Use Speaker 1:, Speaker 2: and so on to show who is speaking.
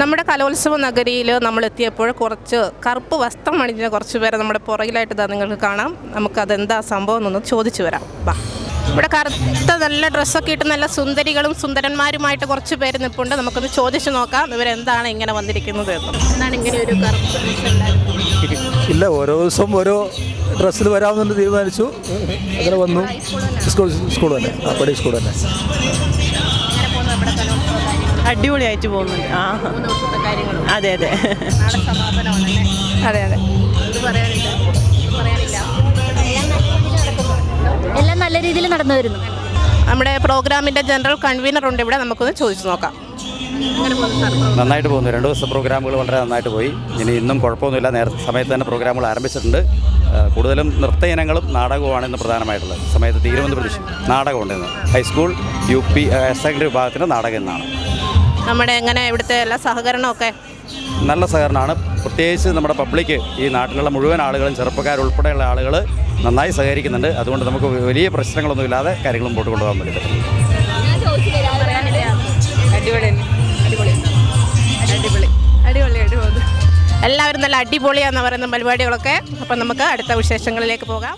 Speaker 1: നമ്മുടെ കലോത്സവ നഗരിയിൽ നമ്മൾ എത്തിയപ്പോൾ കുറച്ച് കറുപ്പ് വസ്ത്രം അണിഞ്ഞ കുറച്ച് പേരെ നമ്മുടെ പുറകിലായിട്ട് ഇതാ നിങ്ങൾക്ക് കാണാം. നമുക്കതെന്താ സംഭവം എന്നൊന്ന് ചോദിച്ചു വരാം. വാ. ഇവിടെ കറുത്ത നല്ല ഡ്രസ്സൊക്കെ ഇട്ട് നല്ല സുന്ദരികളും സുന്ദരന്മാരുമായിട്ട് കുറച്ച് പേര് നിൽപ്പുണ്ട് നമുക്കൊന്ന് ചോദിച്ചു നോക്കാം ഇവരെന്താണ് ഇങ്ങനെ വന്നിരിക്കുന്നത് എന്താണ് ഇങ്ങനെ ഒരു
Speaker 2: ഇല്ല ഓരോ ദിവസവും ഓരോ ഡ്രസ്സിൽ വരാമെന്ന് തീരുമാനിച്ചു. അങ്ങനെ വന്നു. സ്കൂൾ സ്കൂൾ തന്നെ. സ്കൂൾ തന്നെ.
Speaker 3: അടിപൊളിയായിട്ട് പോകുന്നുണ്ട്. ആ. അതെ അതെ.
Speaker 4: അതെ അതെ. എല്ലാം നല്ല രീതിയിൽ നടന്നു വരുന്നു.
Speaker 1: നമ്മുടെ പ്രോഗ്രാമിന്റെ ജനറൽ കൺവീനർ ഉണ്ട് ഇവിടെ. നമുക്കൊന്ന് ചോദിച്ചു നോക്കാം.
Speaker 5: നന്നായിട്ട് പോകുന്നു. രണ്ട് ദിവസത്തെ പ്രോഗ്രാമുകൾ വളരെ നന്നായിട്ട് പോയി. ഇനി ഇന്നും കുഴപ്പമൊന്നുമില്ല. നേരത്തെ സമയത്ത് തന്നെ പ്രോഗ്രാമുകൾ ആരംഭിച്ചിട്ടുണ്ട്. കൂടുതലും നൃത്ത ഇനങ്ങളും നാടകവുമാണ് ഇന്ന് പ്രധാനമായിട്ടുള്ളത്. സമയത്ത് തീരുമെന്ന് പ്രതീക്ഷിക്കും നാടകമുണ്ട് ഇന്ന് high school U P higher secondary വിഭാഗത്തിന്റെ നാടകം എന്നാണ്.
Speaker 1: നമ്മുടെ എങ്ങനെ ഇവിടുത്തെ എല്ലാ സഹകരണമൊക്കെ?
Speaker 5: നല്ല സഹകരണമാണ്. പ്രത്യേകിച്ച് നമ്മുടെ പബ്ലിക് ഈ നാട്ടിലുള്ള മുഴുവൻ ആളുകളും ചെറുപ്പക്കാരുൾപ്പെടെയുള്ള ആളുകൾ നന്നായി സഹകരിക്കുന്നുണ്ട്. അതുകൊണ്ട് നമുക്ക് വലിയ പ്രശ്നങ്ങളൊന്നും ഇല്ലാതെ കാര്യങ്ങൾ മുമ്പോട്ട് കൊണ്ടുപോകാൻ വേണ്ടി പറ്റും
Speaker 1: എല്ലാവരും നല്ല അടിപൊളിയാന്ന് പറയുന്ന പരിപാടികളൊക്കെ. അപ്പം നമുക്ക് അടുത്ത വിശേഷങ്ങളിലേക്ക് പോകാം.